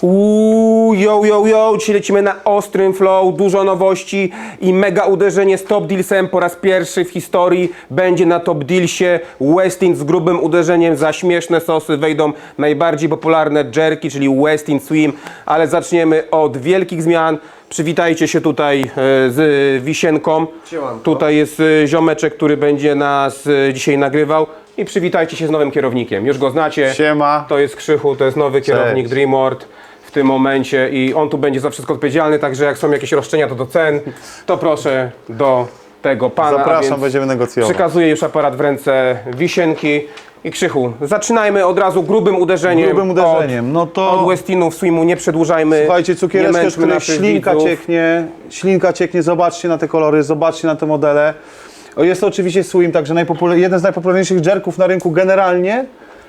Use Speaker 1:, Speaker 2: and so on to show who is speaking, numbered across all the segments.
Speaker 1: Uuu, yo, yo, yo, dzisiaj lecimy na ostrym flow, dużo nowości i mega uderzenie z Top Dealsem po raz pierwszy w historii będzie na Top Dealsie Westin z grubym uderzeniem za śmieszne sosy wejdą najbardziej popularne jerki, czyli Westin Swim, ale zaczniemy od wielkich zmian. Przywitajcie się tutaj e, z Wisienką.
Speaker 2: Siemanko.
Speaker 1: Tutaj jest e, ziomeczek, który będzie nas e, dzisiaj nagrywał. I przywitajcie się z nowym kierownikiem. Już go znacie.
Speaker 2: Siema.
Speaker 1: To jest Krzychu, to jest nowy kierownik
Speaker 2: Cześć.
Speaker 1: DreamWorld w tym momencie i on tu będzie za wszystko odpowiedzialny, także jak są jakieś roszczenia to do cen, to proszę do tego pana. a
Speaker 2: Zapraszam,
Speaker 1: więc
Speaker 2: będziemy negocjować.
Speaker 1: Przekazuję już aparat w ręce Wisienki i Krzychu. Zaczynajmy od razu grubym uderzeniem.
Speaker 2: Grubym uderzeniem.
Speaker 1: Od,
Speaker 2: No to-
Speaker 1: Od Westinów Swimu nie przedłużajmy.
Speaker 2: Słuchajcie, cukiereczkę, z której ślinka
Speaker 1: widzów.
Speaker 2: cieknie, ślinka cieknie, zobaczcie na te kolory, zobaczcie na te modele. Jest to oczywiście Swim, także jeden z najpopularniejszych jerków na rynku generalnie.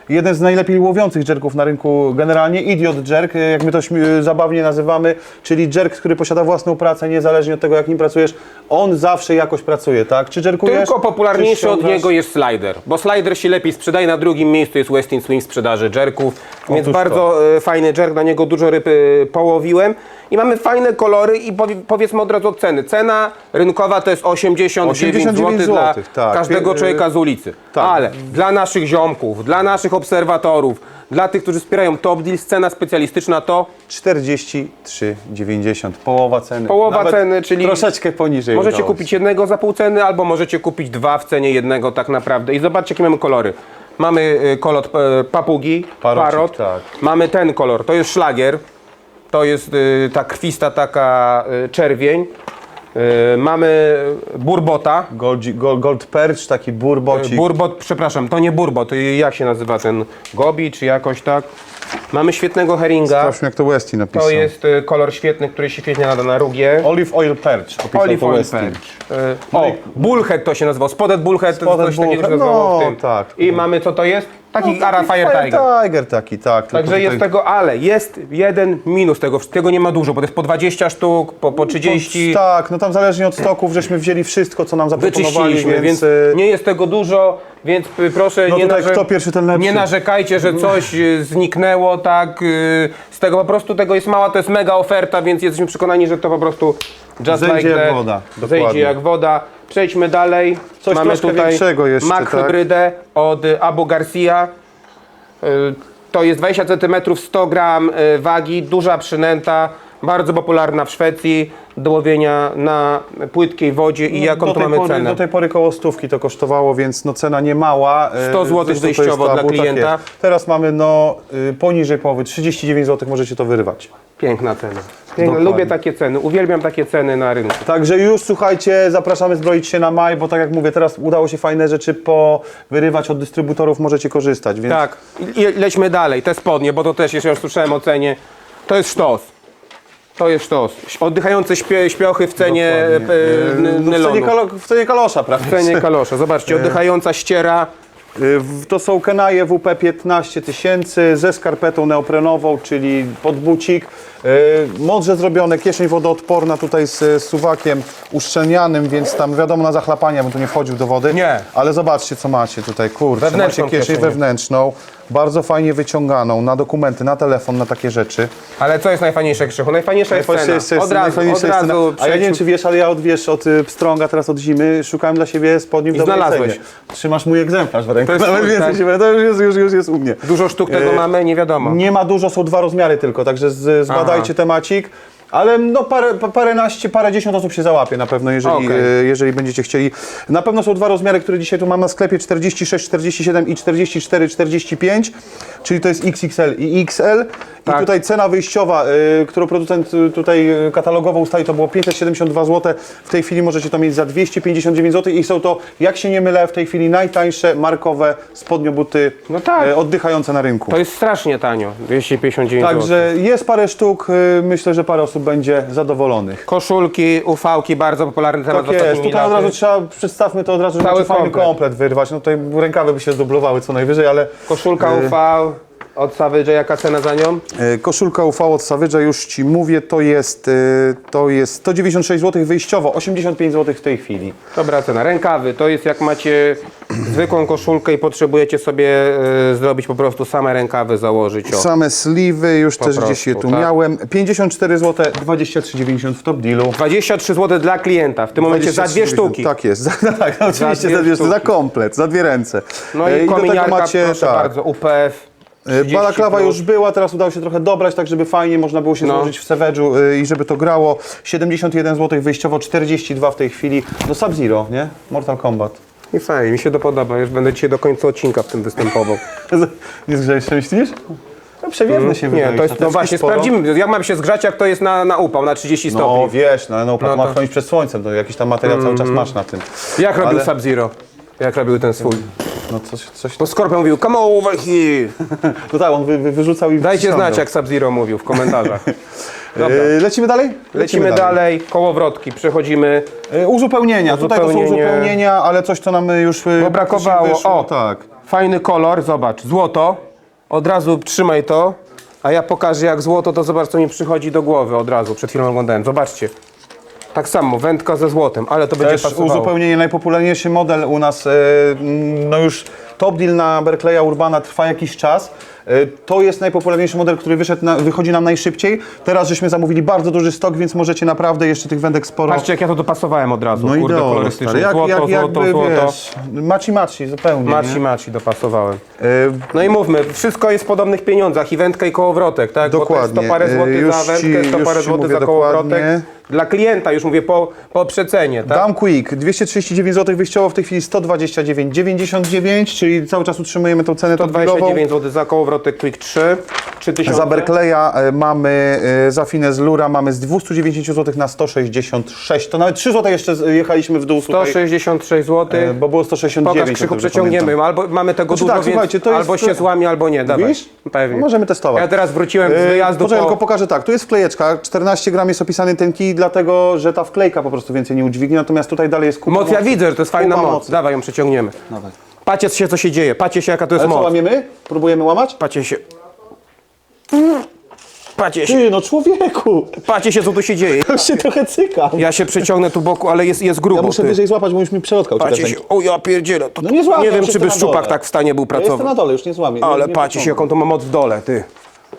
Speaker 2: Jeden z najlepiej łowiących jerków na rynku generalnie, Idiot Jerk, e, jak my to śmi- zabawnie nazywamy, czyli jerk, który posiada własną pracę, niezależnie od tego jak nim pracujesz, on zawsze jakoś pracuje, tak? Czy jerkujesz?
Speaker 1: Tylko popularniejszy od niego jest slider, bo slider się lepiej sprzedaje. Na drugim miejscu jest Westin Swing sprzedaży jerków, więc
Speaker 2: Otóż
Speaker 1: bardzo e, fajny jerk, na niego dużo ryb e, połowiłem. I mamy fajne kolory i powie, powiedzmy od razu od ceny. Cena rynkowa to jest 89,
Speaker 2: 89
Speaker 1: zł dla
Speaker 2: tak.
Speaker 1: każdego
Speaker 2: Pie-
Speaker 1: człowieka z ulicy.
Speaker 2: tak.
Speaker 1: Ale dla naszych ziomków, dla naszych obserwatorów, dla tych, którzy wspierają Top Deals, cena specjalistyczna to
Speaker 2: 43,90, połowa ceny.
Speaker 1: Połowa
Speaker 2: Nawet
Speaker 1: ceny, czyli
Speaker 2: troszeczkę poniżej.
Speaker 1: Możecie kupić jednego za pół ceny, albo możecie kupić dwa w cenie jednego tak naprawdę. I zobaczcie, jakie mamy kolory. Mamy y, kolor e, papugi,
Speaker 2: Parocik,
Speaker 1: parot.
Speaker 2: tak.
Speaker 1: Mamy ten kolor, to jest szlagier. To jest y, ta krwista taka y, czerwień. Y, mamy burbota.
Speaker 2: Gold, gold, gold Perch, taki burbocik.
Speaker 1: Burbot, przepraszam, to nie burbot, to jak się nazywa ten gobi, czy jakoś tak. Mamy świetnego heringa.
Speaker 2: Sprawdźmy jak to Westy napisał.
Speaker 1: To jest kolor świetny, który się świetnie nada na rugie.
Speaker 2: Olive Oil Perch. opisał
Speaker 1: Olive Oil
Speaker 2: Westy.
Speaker 1: Perch. E, O, Bullhead to się nazywał. Spotted Bullhead to
Speaker 2: Spotted
Speaker 1: coś takiego
Speaker 2: Bullhead,
Speaker 1: nazywało w
Speaker 2: no,
Speaker 1: tym.
Speaker 2: tak.
Speaker 1: I mamy co to jest? Taki
Speaker 2: No,
Speaker 1: Ara Fire Tiger.
Speaker 2: Tiger taki, tak.
Speaker 1: Także jest
Speaker 2: tutaj-
Speaker 1: tego, ale jest jeden minus tego. Tego nie ma dużo, bo to jest po 20 sztuk, po, po 30.
Speaker 2: Tak, no tam zależnie od stoków, żeśmy wzięli wszystko, co nam zaproponowali, więc...
Speaker 1: więc
Speaker 2: y,
Speaker 1: nie jest tego dużo, więc proszę
Speaker 2: No
Speaker 1: nie,
Speaker 2: lepszy.
Speaker 1: nie narzekajcie, że coś y, zniknęło, tak, y, z tego po prostu tego jest mała, to jest mega oferta, więc jesteśmy przekonani, że to po prostu just
Speaker 2: Zejdzie
Speaker 1: like
Speaker 2: jak
Speaker 1: that,
Speaker 2: woda,
Speaker 1: zejdzie
Speaker 2: dokładnie.
Speaker 1: jak woda. Przejdźmy dalej.
Speaker 2: Coś
Speaker 1: Mamy
Speaker 2: troszkę
Speaker 1: tutaj
Speaker 2: większego jeszcze, tak?
Speaker 1: hybrydę od Abu Garcia. Y, To jest 20 cm, 100 gram y, wagi, duża przynęta, bardzo popularna w Szwecji, do łowienia na płytkiej wodzie i jaką
Speaker 2: do
Speaker 1: tu
Speaker 2: tej
Speaker 1: mamy
Speaker 2: pory,
Speaker 1: cenę?
Speaker 2: Do tej pory koło stówki to kosztowało, więc no cena nie mała. e,
Speaker 1: 100 złotych
Speaker 2: zresztą
Speaker 1: wyjściowo dla
Speaker 2: tabu, tak
Speaker 1: klienta.
Speaker 2: jest. Teraz mamy no y, poniżej połowy, 39 zł możecie to wyrywać.
Speaker 1: Piękna cena.
Speaker 2: Dokładnie.
Speaker 1: Lubię takie ceny, uwielbiam takie ceny na rynku.
Speaker 2: Także już słuchajcie, zapraszamy zbroić się na maj, bo tak jak mówię, teraz udało się fajne rzeczy powyrywać od dystrybutorów, możecie korzystać, więc
Speaker 1: Tak, i lećmy dalej, te spodnie, bo to też jeszcze już słyszałem o cenie. To jest sztos. To jest sztos. Oddychające śpie, śpiochy w cenie
Speaker 2: Dokładnie.
Speaker 1: e, n-
Speaker 2: no, w, cenie kalo, w cenie kalosza, prawda?
Speaker 1: W cenie kalosza. Zobaczcie, oddychająca ściera.
Speaker 2: Y, To są Kenaje WP 15 tysięcy ze skarpetą neoprenową, czyli podbucik. Y, Mądrze zrobione, kieszeń wodoodporna tutaj z suwakiem uszczelnianym, więc tam wiadomo na zachlapanie, bym tu nie wchodził do wody.
Speaker 1: Nie.
Speaker 2: Ale zobaczcie co macie tutaj, kurczę,
Speaker 1: Wewnętrzną
Speaker 2: macie kieszeń
Speaker 1: kieszeń.
Speaker 2: wewnętrzną, bardzo fajnie wyciąganą, na dokumenty, na telefon, na takie rzeczy.
Speaker 1: Ale co jest najfajniejsze, Krzychu? Najfajniejsza jest
Speaker 2: Najfajniejsza jest-
Speaker 1: Od razu,
Speaker 2: najfajniejsza
Speaker 1: od
Speaker 2: jest
Speaker 1: razu
Speaker 2: A ja nie wiem,
Speaker 1: przejdźmy-
Speaker 2: czy wiesz, ale ja od, wiesz, od y, pstrąga, teraz od zimy, szukałem dla siebie spodni w
Speaker 1: I
Speaker 2: dobrej
Speaker 1: znalazłeś.
Speaker 2: cenie. Trzymasz mój egzemplarz w ręku.
Speaker 1: To jest
Speaker 2: Nawet
Speaker 1: twój,
Speaker 2: więcej
Speaker 1: tak?
Speaker 2: się to już jest, już, już jest u mnie.
Speaker 1: Dużo sztuk tego
Speaker 2: E,
Speaker 1: mamy, nie wiadomo.
Speaker 2: Nie ma dużo, są dwa rozmiary tylko, także z, zbadajcie temacik. Ale no parę, pa- paręnaście, parędziesiąt osób się załapie na pewno, jeżeli,
Speaker 1: Okej.
Speaker 2: e, jeżeli będziecie chcieli. Na pewno są dwa rozmiary, które dzisiaj tu mam na sklepie, 46, 47 i 44, 45, czyli to jest XXL i XL.
Speaker 1: Tak.
Speaker 2: I tutaj cena wyjściowa, e, którą producent e, tutaj e, katalogowo ustali, to było 572 zł. W tej chwili możecie to mieć za 259 zł i są to, jak się nie mylę, w tej chwili najtańsze markowe spodniobuty
Speaker 1: No tak.
Speaker 2: e, oddychające na rynku.
Speaker 1: To jest strasznie tanio, 259 zł.
Speaker 2: Także jest parę sztuk, y, myślę, że parę osób będzie zadowolonych.
Speaker 1: Koszulki, ufałki, bardzo popularny temat
Speaker 2: Tak
Speaker 1: w
Speaker 2: jest, tutaj od razu trzeba, przedstawmy to od razu, że
Speaker 1: Cały
Speaker 2: fajny
Speaker 1: komplet.
Speaker 2: komplet wyrwać. No tutaj rękawy by się zdublowały co najwyżej, ale
Speaker 1: Koszulka UV od Savage, jaka cena za nią?
Speaker 2: y, koszulka UV od Savage'a już Ci mówię, to jest, y, to jest 196 zł wyjściowo, 85 zł w tej chwili.
Speaker 1: Dobra cena. Rękawy, to jest jak macie zwykłą koszulkę i potrzebujecie sobie e, zrobić po prostu same rękawy, założyć. O.
Speaker 2: Same sliwy, już też
Speaker 1: prostu,
Speaker 2: gdzieś je tu
Speaker 1: tak.
Speaker 2: miałem. 54 zł, 23,90 w top dealu.
Speaker 1: 23 zł dla klienta, w tym momencie za dwie
Speaker 2: 23,90.
Speaker 1: sztuki.
Speaker 2: Tak jest, za, tak, oczywiście
Speaker 1: dwie
Speaker 2: za dwie sztuki, za
Speaker 1: sztuki.
Speaker 2: komplet, za dwie ręce.
Speaker 1: No
Speaker 2: E,
Speaker 1: i
Speaker 2: tego
Speaker 1: kominiarka,
Speaker 2: macie,
Speaker 1: proszę
Speaker 2: tak,
Speaker 1: bardzo, UPF.
Speaker 2: E,
Speaker 1: 30
Speaker 2: Balaklawa
Speaker 1: plus.
Speaker 2: już była, teraz udało się trochę dobrać, tak żeby fajnie można było się
Speaker 1: No.
Speaker 2: złożyć w Savage'u e, i żeby to grało. 71 zł wyjściowo, 42 w tej chwili. No Sub-Zero, nie? Mortal Kombat.
Speaker 1: I fajnie, mi się to podoba, już będę dzisiaj do końca odcinka w tym występował.
Speaker 2: Nie zgrzałeś się, myślisz? No przewiewne się wydaje.
Speaker 1: Nie, to jest, no właśnie, sprawdzimy, jak mam się zgrzać, jak to jest na, na upał, na 30
Speaker 2: No
Speaker 1: stopni.
Speaker 2: wiesz, no, no, no
Speaker 1: No
Speaker 2: ma
Speaker 1: to-
Speaker 2: chronić przed słońcem, to jakiś tam materiał cały czas masz na tym.
Speaker 1: Jak robił
Speaker 2: Ale-
Speaker 1: Sub-Zero? Jak robił ten swój?
Speaker 2: No coś, coś
Speaker 1: Bo Skorpion mówił, come over here.
Speaker 2: No tak, on wy, wy, wyrzucał i
Speaker 1: Dajcie znać, jak Sub-Zero mówił w komentarzach. Dobra.
Speaker 2: E, lecimy dalej?
Speaker 1: Lecimy dalej, kołowrotki, przechodzimy.
Speaker 2: E, uzupełnienia. Tutaj to są
Speaker 1: Uzupełnienie.
Speaker 2: uzupełnienia, ale coś to nam e, już
Speaker 1: Bo brakowało.
Speaker 2: wyszło,
Speaker 1: O,
Speaker 2: tak.
Speaker 1: fajny kolor, zobacz, złoto. Od razu trzymaj to, a ja pokażę jak złoto, to zobacz co mi przychodzi do głowy od razu, przed chwilą oglądałem, zobaczcie. Tak samo, wędka ze złotem, ale to będzie
Speaker 2: Też
Speaker 1: pasowało.
Speaker 2: uzupełnienie, najpopularniejszy model u nas, e, no już top deal na Berkeleya Urbana trwa jakiś czas. E, To jest najpopularniejszy model, który wyszedł na, wychodzi nam najszybciej. Teraz żeśmy zamówili bardzo duży stok, więc możecie naprawdę jeszcze tych wędek sporo.
Speaker 1: Patrzcie jak ja to dopasowałem od razu,
Speaker 2: no i
Speaker 1: kurde
Speaker 2: dobra,
Speaker 1: kolorystycznie.
Speaker 2: stary. Jak,
Speaker 1: Złoto,
Speaker 2: jak,
Speaker 1: złoto,
Speaker 2: jakby,
Speaker 1: złoto.
Speaker 2: wiesz, maci maci zupełnie.
Speaker 1: Maci,
Speaker 2: nie?
Speaker 1: maci dopasowałem.
Speaker 2: E,
Speaker 1: No i mówmy, wszystko jest w podobnych pieniądzach, i wędka i kołowrotek, tak? Bo to
Speaker 2: Dokładnie.
Speaker 1: jest 100 parę
Speaker 2: Yy,
Speaker 1: złotych
Speaker 2: już
Speaker 1: za wędkę,
Speaker 2: ci-
Speaker 1: 100
Speaker 2: już
Speaker 1: parę złotych za kołowrotek. Dla klienta już mówię po, po przecenie, tak?
Speaker 2: Dam Quick, 239 zł wyjściowo, w tej chwili 129,99, czyli cały czas utrzymujemy tą cenę top dealową.
Speaker 1: 129 zł za kołowrotek Quick 3, 3000.
Speaker 2: Za Berkeleya e, mamy, e, za Finez Lura mamy z 290 zł na 166. To nawet 3 zł jeszcze z- jechaliśmy w dół tutaj,
Speaker 1: 166 zł.
Speaker 2: e, bo było 169.
Speaker 1: Pokaż,
Speaker 2: jak dobrze
Speaker 1: przeciągniemy.
Speaker 2: pamiętam.
Speaker 1: Albo mamy tego
Speaker 2: Znaczy
Speaker 1: dużo,
Speaker 2: tak,
Speaker 1: więc
Speaker 2: to jest-
Speaker 1: albo się złami, albo nie. Dawaj.
Speaker 2: Mówisz?
Speaker 1: Pewnie.
Speaker 2: No możemy testować.
Speaker 1: Ja teraz wróciłem z
Speaker 2: E,
Speaker 1: wyjazdu
Speaker 2: Poczekaj,
Speaker 1: po...
Speaker 2: tylko pokażę tak, tu jest wklejeczka, 14 gram jest opisany ten kij, dlatego, że ta wklejka po prostu więcej nie udźwignie, natomiast tutaj dalej jest kupa
Speaker 1: Moc ja widzę, że to jest fajna
Speaker 2: Kupa
Speaker 1: moc.
Speaker 2: mocy.
Speaker 1: Dawaj ją przeciągniemy.
Speaker 2: Dawaj.
Speaker 1: Patrzcie się, co się dzieje. Patrzcie się, jaka to jest
Speaker 2: Ale co,
Speaker 1: moc.
Speaker 2: łamiemy? Próbujemy łamać?
Speaker 1: Patrzcie się. Patrzcie się.
Speaker 2: Ty, no człowieku,
Speaker 1: Patrzcie się, co tu się dzieje.
Speaker 2: już się trochę cykam.
Speaker 1: Ja się przeciągnę tu boku, ale jest, jest grubo.
Speaker 2: Ja muszę
Speaker 1: ty.
Speaker 2: wyżej złapać, bo już mi przelotka ucieka.
Speaker 1: Patrzcie się. O ja pierdzielę. To...
Speaker 2: No nie złamię,
Speaker 1: nie wiem, czy by
Speaker 2: jestem na
Speaker 1: szczupak
Speaker 2: dole.
Speaker 1: tak w stanie był
Speaker 2: Ja jestem na
Speaker 1: pracować.
Speaker 2: dole, już nie złamię.
Speaker 1: Ale
Speaker 2: nie,
Speaker 1: patrzcie się, jaką to ma moc w dole, ty.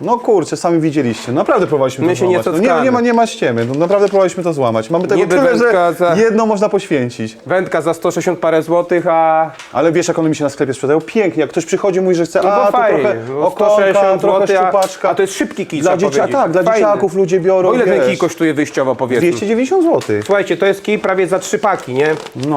Speaker 2: No kurczę, sami widzieliście. Naprawdę próbowaliśmy
Speaker 1: My
Speaker 2: to
Speaker 1: się nie
Speaker 2: złamać. no, nie, nie, ma, nie ma ściemy. No, naprawdę próbowaliśmy to złamać. Mamy tego
Speaker 1: Niby
Speaker 2: tyle, że
Speaker 1: za-
Speaker 2: jedno można poświęcić.
Speaker 1: Wędka za 160 parę złotych, a
Speaker 2: Ale wiesz, jak one mi się na sklepie sprzedają? Pięknie. Jak ktoś przychodzi, mówi, że chce,
Speaker 1: No
Speaker 2: a
Speaker 1: bo fajnie,
Speaker 2: trochę
Speaker 1: bo
Speaker 2: okonka,
Speaker 1: 160
Speaker 2: trochę
Speaker 1: zł, a,
Speaker 2: szczupaczka.
Speaker 1: a to jest szybki kij,
Speaker 2: Dla
Speaker 1: trzeba powiedzieć.
Speaker 2: tak, dla
Speaker 1: Fajny.
Speaker 2: dzieciaków ludzie biorą,
Speaker 1: O ile ten
Speaker 2: wiesz,
Speaker 1: kij kosztuje wyjściowo, powiedzmy?
Speaker 2: 290 zł.
Speaker 1: Słuchajcie, to jest kij prawie za trzy paki, nie?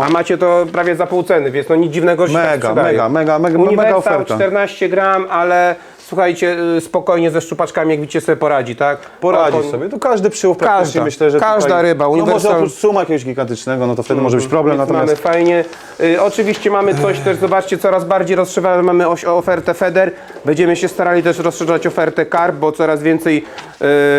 Speaker 1: A macie to prawie za pół ceny, więc no nic dziwnego, że się tak
Speaker 2: Mega,
Speaker 1: sprzedaje.
Speaker 2: mega, mega, mega, mega
Speaker 1: Uniwersal
Speaker 2: oferta.
Speaker 1: 14 gram, ale słuchajcie, y, spokojnie ze szczupaczkami, jak widzicie, sobie poradzi, tak?
Speaker 2: Poradzi sobie. Tu każdy przyłów praktycznie
Speaker 1: Każda,
Speaker 2: myślę, że
Speaker 1: każda
Speaker 2: tutaj,
Speaker 1: ryba,
Speaker 2: No
Speaker 1: uniwersal-
Speaker 2: może oprócz suma jakiegoś gigantycznego, no to wtedy może być problem,
Speaker 1: Więc
Speaker 2: natomiast...
Speaker 1: Mamy fajnie. Y, oczywiście mamy coś też, zobaczcie, coraz bardziej rozszerzamy, mamy oś, ofertę FEDER. Będziemy się starali też rozszerzać ofertę CARP, bo coraz więcej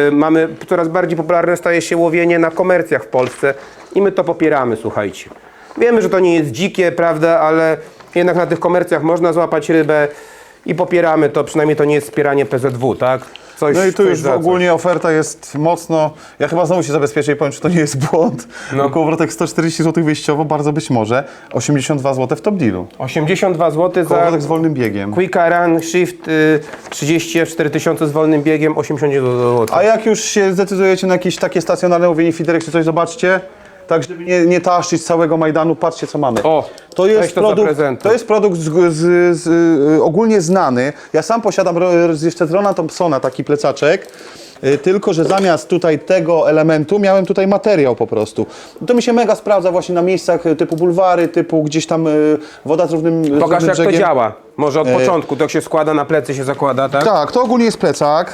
Speaker 1: y, mamy, coraz bardziej popularne staje się łowienie na komercjach w Polsce i my to popieramy, słuchajcie. Wiemy, że to nie jest dzikie, prawda, ale jednak na tych komercjach można złapać rybę i popieramy to, przynajmniej to nie jest wspieranie PZW, tak? Coś,
Speaker 2: No i tu
Speaker 1: coś
Speaker 2: już
Speaker 1: za
Speaker 2: ogólnie oferta jest mocno. Ja chyba znowu się zabezpieczę i powiem, czy to nie jest błąd.
Speaker 1: No.
Speaker 2: No. Kołowrotek 140 zł wyjściowo, bardzo być może. 82 zł w top dealu.
Speaker 1: 82 zł za
Speaker 2: Kołowrotek z wolnym biegiem.
Speaker 1: Quick Run Shift y, 30 F4000 z wolnym biegiem 80 zł.
Speaker 2: A jak już się zdecydujecie na jakieś takie stacjonarne łowienie fiderek czy coś, zobaczcie. Tak, żeby nie, nie taszczyć całego Majdanu, patrzcie co mamy.
Speaker 1: O,
Speaker 2: to
Speaker 1: weź
Speaker 2: jest
Speaker 1: to
Speaker 2: produkt, to jest produkt z, z, z, y, ogólnie znany. Ja sam posiadam ro- z- jeszcze z Rona Thompsona taki plecaczek. y, Tylko, że zamiast tutaj tego elementu miałem tutaj materiał po prostu. To mi się mega sprawdza właśnie na miejscach y, typu bulwary, typu gdzieś tam y, woda z równym, z
Speaker 1: Pokaż
Speaker 2: równym
Speaker 1: jak to
Speaker 2: brzegiem.
Speaker 1: działa. Może od początku, to się składa, na plecy się zakłada, tak?
Speaker 2: Tak, to ogólnie jest plecak.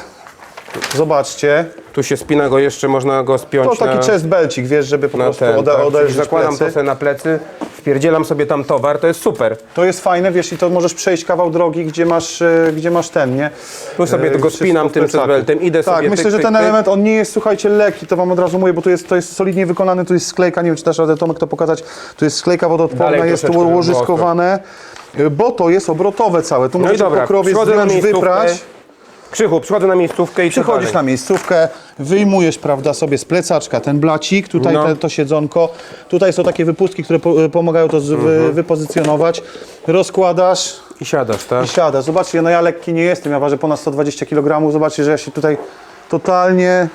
Speaker 2: Zobaczcie.
Speaker 1: Tu się spina go jeszcze, można go spiąć
Speaker 2: To taki
Speaker 1: na,
Speaker 2: chest belcik, wiesz, żeby po
Speaker 1: na
Speaker 2: prostu
Speaker 1: ten,
Speaker 2: ode,
Speaker 1: tak? Czyli
Speaker 2: oderzyć
Speaker 1: Zakładam
Speaker 2: plecy.
Speaker 1: to sobie na plecy, wpierdzielam sobie tam towar, to jest super.
Speaker 2: To jest fajne, wiesz, i to możesz przejść kawał drogi, gdzie masz, e, gdzie masz ten, nie?
Speaker 1: Tu sobie
Speaker 2: E, wszystko
Speaker 1: spinam
Speaker 2: w
Speaker 1: tym
Speaker 2: plecaku.
Speaker 1: beltem, idę
Speaker 2: Tak,
Speaker 1: sobie
Speaker 2: myślę,
Speaker 1: pyk,
Speaker 2: że
Speaker 1: pyk,
Speaker 2: ten
Speaker 1: pyk.
Speaker 2: element, on nie jest, słuchajcie, lekki, to wam od razu mówię, bo tu jest, to jest solidnie wykonany, tu jest sklejka, nie wiem, czy dasz radę Tomek to pokazać, tu jest sklejka wodoodporna,
Speaker 1: Dalej
Speaker 2: jest tu
Speaker 1: troszeczkę,
Speaker 2: łożyskowane, e, bo to jest obrotowe całe, tu
Speaker 1: No i
Speaker 2: możecie
Speaker 1: dobra,
Speaker 2: po krowie
Speaker 1: przychodzę na
Speaker 2: zdjąć,
Speaker 1: miejscówkę.
Speaker 2: wyprać.
Speaker 1: Krzychu, przychodzę na miejscówkę i
Speaker 2: Przychodzisz na miejscówkę, wyjmujesz, prawda, sobie z plecaczka ten blacik, tutaj
Speaker 1: No.
Speaker 2: te, to siedzonko, tutaj są takie wypustki, które po, pomagają to z,
Speaker 1: Mhm.
Speaker 2: wy, wypozycjonować, rozkładasz
Speaker 1: I siadasz, tak?
Speaker 2: i siadasz. Zobaczcie, no ja lekki nie jestem, ja ważę ponad 120 kg, zobaczcie, że ja się tutaj totalnie,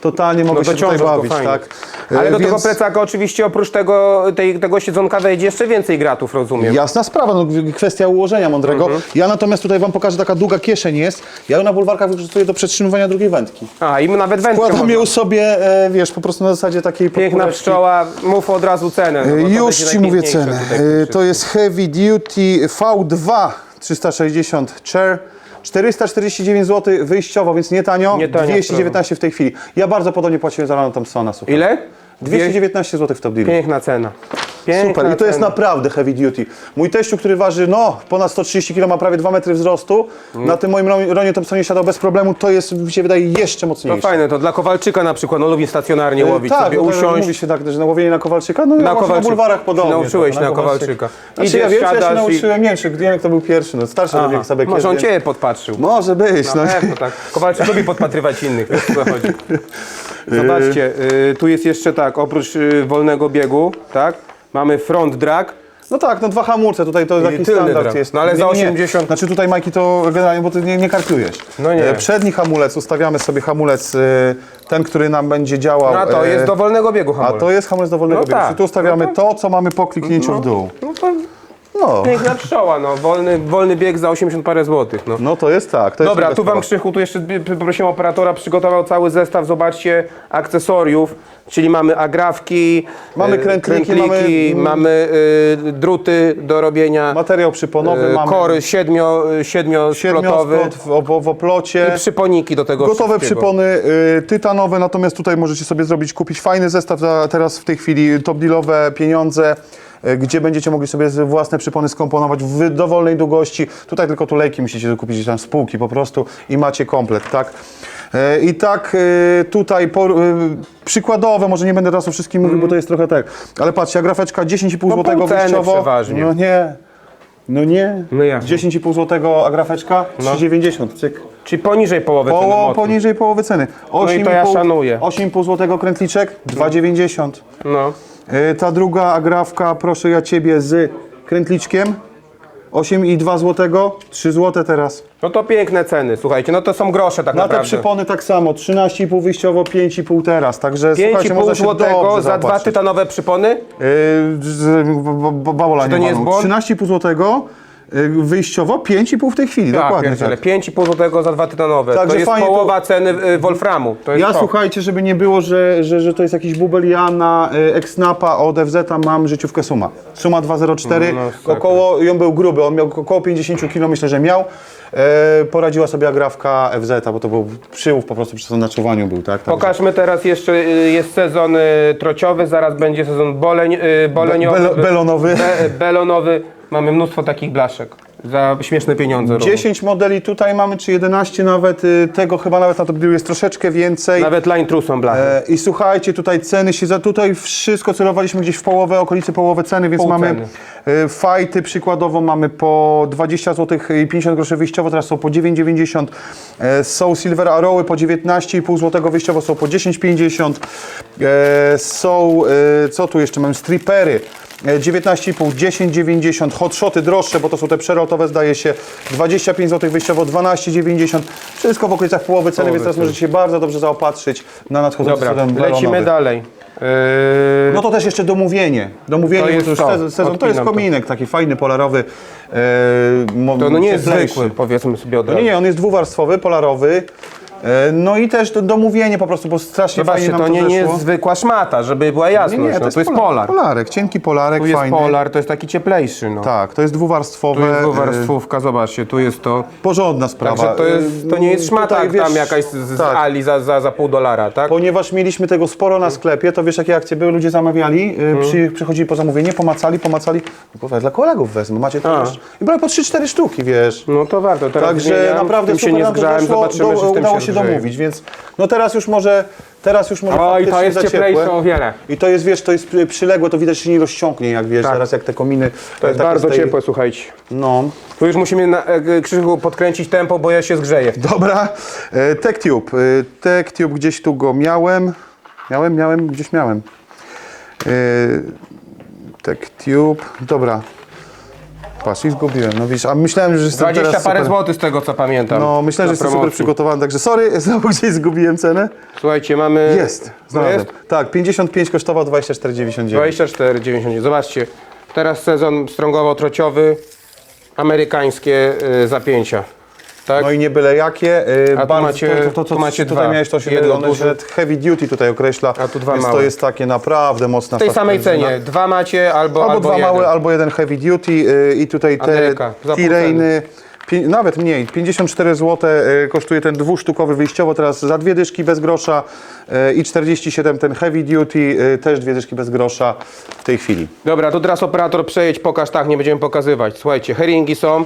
Speaker 2: totalnie mogę się tutaj
Speaker 1: go
Speaker 2: bawić,
Speaker 1: fajnie.
Speaker 2: tak.
Speaker 1: Ale
Speaker 2: E,
Speaker 1: do tego
Speaker 2: więc-
Speaker 1: plecaka oczywiście oprócz tego, tej, tego siedzonka wejdzie jeszcze więcej gratów, rozumiem.
Speaker 2: Jasna sprawa, no, kwestia ułożenia mądrego.
Speaker 1: Mhm.
Speaker 2: Ja natomiast tutaj Wam pokażę, taka długa kieszeń jest. Ja ją na bulwarkach wykorzystuję do przetrzymywania drugiej wędki.
Speaker 1: A, i nawet wędkę
Speaker 2: Wkładam
Speaker 1: można.
Speaker 2: ją sobie, e, wiesz, po prostu na zasadzie takiej
Speaker 1: Piękna
Speaker 2: podpóreczki.
Speaker 1: pszczoła, mów od razu cenę. no bo to
Speaker 2: Już
Speaker 1: będzie
Speaker 2: Ci mówię
Speaker 1: najpiękniejsze
Speaker 2: cenę.
Speaker 1: tutaj w
Speaker 2: E, To jest Heavy Duty V2 360 Chair. 449 zł wyjściowo, więc nie tanio.
Speaker 1: Nie tanio,
Speaker 2: 219 w tej chwili. Ja bardzo podobnie płaciłem za Lana Thompsona, słuchaj.
Speaker 1: Ile?
Speaker 2: 219 zł w top dealu.
Speaker 1: Piękna cena. Piękna
Speaker 2: Super, i to jest
Speaker 1: cena.
Speaker 2: naprawdę heavy duty. Mój teściu, który waży no ponad 130 kg, ma prawie 2 metry wzrostu,
Speaker 1: Mm.
Speaker 2: na tym moim Ron- Ronie Thompsonie siadał bez problemu, to jest, mi się wydaje, jeszcze
Speaker 1: To
Speaker 2: mocniejsze.
Speaker 1: fajne, to dla Kowalczyka na przykład, no lubi stacjonarnie łowić,
Speaker 2: tak,
Speaker 1: sobie
Speaker 2: no, tak,
Speaker 1: usiąść.
Speaker 2: mówi się tak, że na łowienie na Kowalczyka, no
Speaker 1: Na
Speaker 2: na, właśnie na bulwarach podobnie.
Speaker 1: Się nauczyłeś na Kowalczyka.
Speaker 2: Znaczy,
Speaker 1: Idziesz,
Speaker 2: ja wiem, że ja się
Speaker 1: siadasz i-
Speaker 2: nauczyłem mniejszy, gdy kto był pierwszy, no starszy
Speaker 1: Aha,
Speaker 2: robię sobie
Speaker 1: Może on Cię podpatrzył.
Speaker 2: Może być, no.
Speaker 1: Na pewno tak. Kowalczyk lubi podpatrywać innych, wiesz o co chodzi. Zobaczcie, y, tu jest jeszcze tak, oprócz y, wolnego biegu, tak, mamy front drag,
Speaker 2: No tak, no dwa hamulce, tutaj to taki
Speaker 1: tylny
Speaker 2: standard jest.
Speaker 1: No ale za
Speaker 2: nie, nie.
Speaker 1: 80
Speaker 2: Znaczy tutaj Majki to generalnie, bo ty nie, nie karpiujesz.
Speaker 1: No nie.
Speaker 2: E, Przedni hamulec, ustawiamy sobie hamulec, e, ten, który nam będzie działał.
Speaker 1: no a to
Speaker 2: e,
Speaker 1: jest do wolnego biegu
Speaker 2: A
Speaker 1: hamulec.
Speaker 2: to jest hamulec dowolnego
Speaker 1: No
Speaker 2: biegu.
Speaker 1: tak.
Speaker 2: Czyli tu ustawiamy
Speaker 1: No
Speaker 2: to, co mamy po kliknięciu w dół.
Speaker 1: No to
Speaker 2: No.
Speaker 1: piękna pszczoła, no, wolny, wolny bieg za 80 parę złotych, no.
Speaker 2: no to jest tak. To jest
Speaker 1: Dobra, tu wam. Krzychu, tu jeszcze poprosiłem operatora, przygotował cały zestaw, zobaczcie, akcesoriów, czyli mamy agrafki,
Speaker 2: Mamy
Speaker 1: e,
Speaker 2: krętliki,
Speaker 1: krętliki, mamy, y, druty do robienia,
Speaker 2: Materiał przyponowy
Speaker 1: e,
Speaker 2: mamy.
Speaker 1: kory siedmio, siedmiosplotowy
Speaker 2: Siedmiosplot w, w, w oplocie.
Speaker 1: i przyponiki do tego
Speaker 2: Gotowe
Speaker 1: wszystkiego.
Speaker 2: przypony y, tytanowe, natomiast tutaj możecie sobie zrobić, kupić fajny zestaw za teraz w tej chwili top dealowe pieniądze, gdzie będziecie mogli sobie własne przypony skomponować w dowolnej długości. Tutaj tylko tulejki musicie kupić gdzieś tam z półki po prostu i macie komplet, tak? Y, I tak y, tutaj przykładowe, może nie będę teraz o wszystkim mówił, bo to jest trochę tak, ale patrzcie, grafeczka 10,5
Speaker 1: No,
Speaker 2: zł
Speaker 1: pół ceny
Speaker 2: wyjściowo.
Speaker 1: przeważnie.
Speaker 2: No nie. No nie.
Speaker 1: No jak?
Speaker 2: 10,5 zł agrafeczka, 3,90 cyk.
Speaker 1: Czyli poniżej połowy ceny
Speaker 2: Poło,
Speaker 1: mocy.
Speaker 2: poniżej połowy ceny.
Speaker 1: No i to ja szanuję.
Speaker 2: 8,5 zł krętliczek, 2,90.
Speaker 1: No.
Speaker 2: Y, Ta druga agrafka, proszę ja Ciebie, z krętliczkiem. 8,2 zł, 3 zł teraz.
Speaker 1: no to piękne ceny, słuchajcie, no to są grosze tak
Speaker 2: Na te
Speaker 1: naprawdę.
Speaker 2: przypony tak samo, 13,5 wyjściowo, 5,5 teraz. Także słuchajcie,
Speaker 1: 5,5
Speaker 2: można się
Speaker 1: złotego
Speaker 2: dobrze
Speaker 1: za dwa
Speaker 2: zaopatrzyć.
Speaker 1: tytanowe przypony?
Speaker 2: Yy, z- b- b- Bawola
Speaker 1: to
Speaker 2: nie
Speaker 1: nie jest
Speaker 2: walnął.
Speaker 1: błąd?
Speaker 2: 13,5 zł, y, wyjściowo, 5,5 w tej chwili, dokładnie
Speaker 1: pierdziele,
Speaker 2: tak.
Speaker 1: 5,5 złotego za dwa tytanowe.
Speaker 2: Także
Speaker 1: to jest
Speaker 2: fajnie,
Speaker 1: połowa ceny y, Wolframu. To jest
Speaker 2: Ja
Speaker 1: to.
Speaker 2: słuchajcie, żeby nie było, że, że, że to jest jakiś bubel, ja na y, Exnapa od FZ mam życiówkę Suma. Suma 204,
Speaker 1: No, sakra.
Speaker 2: około, ją był gruby, on miał około 50 kg, myślę, że miał. E, poradziła sobie agrafka FZ, bo to był przyłów po prostu przy zaznaczowaniu był, tak? Także-
Speaker 1: Pokażmy teraz jeszcze, y, jest sezon y, trociowy, zaraz będzie sezon boleń, y, boleniowy.
Speaker 2: Belo- belonowy.
Speaker 1: Be, belonowy. Mamy mnóstwo takich blaszek za śmieszne pieniądze. robią.
Speaker 2: 10 modeli tutaj mamy, czy 11 nawet, y, tego chyba nawet na to jest troszeczkę więcej.
Speaker 1: Nawet line true są blachy.
Speaker 2: E, I słuchajcie, tutaj ceny się za tutaj wszystko celowaliśmy gdzieś w połowę, okolicy połowy ceny, więc
Speaker 1: Pół
Speaker 2: mamy e, fajty przykładowo mamy po 20 zł i 50 groszy wyjściowo, teraz są po 9,90. E, Są Silver Arrowy po 19,5 zł wyjściowo, są po 10,50. E, Są, e, co tu jeszcze mamy, stripery. E, 19,5, 10,90, hotshoty droższe, bo to są te przerotowe, zdaje się, 25 zł wyjściowo, 12,90, wszystko w okolicach połowy ceny, więc teraz możecie się bardzo dobrze zaopatrzyć na nadchodzący
Speaker 1: Dobra,
Speaker 2: sezon
Speaker 1: lecimy
Speaker 2: balonowy.
Speaker 1: dalej. Yy,
Speaker 2: No to też jeszcze domówienie. Domówienie,
Speaker 1: To jest
Speaker 2: już
Speaker 1: to,
Speaker 2: sezon, sezon to jest
Speaker 1: odpinam to.
Speaker 2: kominek, taki fajny, polarowy. Mo-
Speaker 1: to no nie jest
Speaker 2: cieplejszy.
Speaker 1: zwykły, powiedzmy sobie od
Speaker 2: No
Speaker 1: razu.
Speaker 2: nie, nie, on jest dwuwarstwowy, polarowy. E, no i też to domówienie po prostu, bo strasznie
Speaker 1: Zobaczcie,
Speaker 2: fajnie nam
Speaker 1: to nie, nie jest zwykła szmata, żeby była
Speaker 2: nie,
Speaker 1: jasność.
Speaker 2: nie,
Speaker 1: no, to jest polar.
Speaker 2: Polarek, cienki polarek,
Speaker 1: Tu jest
Speaker 2: fajny.
Speaker 1: polar, to jest taki cieplejszy. No.
Speaker 2: Tak, to jest dwuwarstwowe.
Speaker 1: Tu jest
Speaker 2: e,
Speaker 1: dwuwarstwówka, zobaczcie, tu jest to.
Speaker 2: Porządna sprawa.
Speaker 1: Także to, jest, to nie jest szmata
Speaker 2: tutaj,
Speaker 1: tam
Speaker 2: wiesz,
Speaker 1: jakaś z, z
Speaker 2: tak.
Speaker 1: Ali za, za, za pół dolara, tak?
Speaker 2: Ponieważ mieliśmy tego sporo na sklepie, to wiesz jakie akcje były, ludzie zamawiali,
Speaker 1: Mhm.
Speaker 2: y, przy, przychodzili po zamówienie, pomacali, pomacali, no dla kolegów wezmę, macie to
Speaker 1: A.
Speaker 2: też. I brali po 3-4 sztuki, wiesz.
Speaker 1: No to warto, teraz
Speaker 2: Także
Speaker 1: zmieniam,
Speaker 2: naprawdę
Speaker 1: tym się
Speaker 2: super
Speaker 1: nie
Speaker 2: nam to
Speaker 1: zgrzałem, zobaczymy,
Speaker 2: do,
Speaker 1: czy w tym
Speaker 2: udało
Speaker 1: się.
Speaker 2: Domówić, więc no teraz już może, teraz już może
Speaker 1: Oj, to
Speaker 2: faktycznie
Speaker 1: jest
Speaker 2: za ciepłe.
Speaker 1: cieplejsze o wiele.
Speaker 2: I to jest, wiesz, to jest przy- przyległe, to widać się nie rozciągnie, jak wiesz,
Speaker 1: Tak.
Speaker 2: zaraz jak te kominy.
Speaker 1: To jest
Speaker 2: tak
Speaker 1: bardzo ciepłe, słuchajcie.
Speaker 2: No.
Speaker 1: Tu już musimy na, e, podkręcić tempo, bo ja się zgrzeję.
Speaker 2: Dobra, e, TechTube. E, TechTube gdzieś tu go miałem. Miałem, miałem, gdzieś miałem. E, TechTube, dobra. Patrz, i zgubiłem. No widzisz, a myślałem, że jestem
Speaker 1: 20
Speaker 2: teraz
Speaker 1: parę
Speaker 2: super...
Speaker 1: złotych z tego co pamiętam.
Speaker 2: No, myślałem, że jestem super
Speaker 1: promocji.
Speaker 2: przygotowany, także sorry, znowu gdzieś zgubiłem cenę.
Speaker 1: Słuchajcie, mamy...
Speaker 2: Jest, znalazłem.
Speaker 1: jest?
Speaker 2: Tak, 55 kosztował 24,99.
Speaker 1: 24,99. Zobaczcie, teraz sezon strągowo-trociowy, amerykańskie y, zapięcia. Tak?
Speaker 2: No i nie byle jakie. y,
Speaker 1: A tu
Speaker 2: bardzo-
Speaker 1: macie-
Speaker 2: to, to, to,
Speaker 1: tu macie
Speaker 2: tutaj
Speaker 1: dwa.
Speaker 2: miałeś to się
Speaker 1: Jedno
Speaker 2: one
Speaker 1: duże.
Speaker 2: się heavy duty tutaj określa.
Speaker 1: A tu dwa
Speaker 2: więc
Speaker 1: małe.
Speaker 2: to jest takie naprawdę mocna
Speaker 1: w tej samej cenie. Dwa macie albo,
Speaker 2: Albo,
Speaker 1: albo
Speaker 2: dwa
Speaker 1: jeden.
Speaker 2: małe, albo jeden heavy duty y, i tutaj te
Speaker 1: Ameryka, za pół
Speaker 2: T-Rainy, pi- nawet mniej, 54 zł y, kosztuje ten dwusztukowy wyjściowo, teraz za dwie dyszki bez grosza y, i 47 ten heavy duty, y, też dwie dyszki bez grosza w tej chwili.
Speaker 1: Dobra, to teraz operator przejedź, pokaż tak, nie będziemy pokazywać. Słuchajcie, herringi są.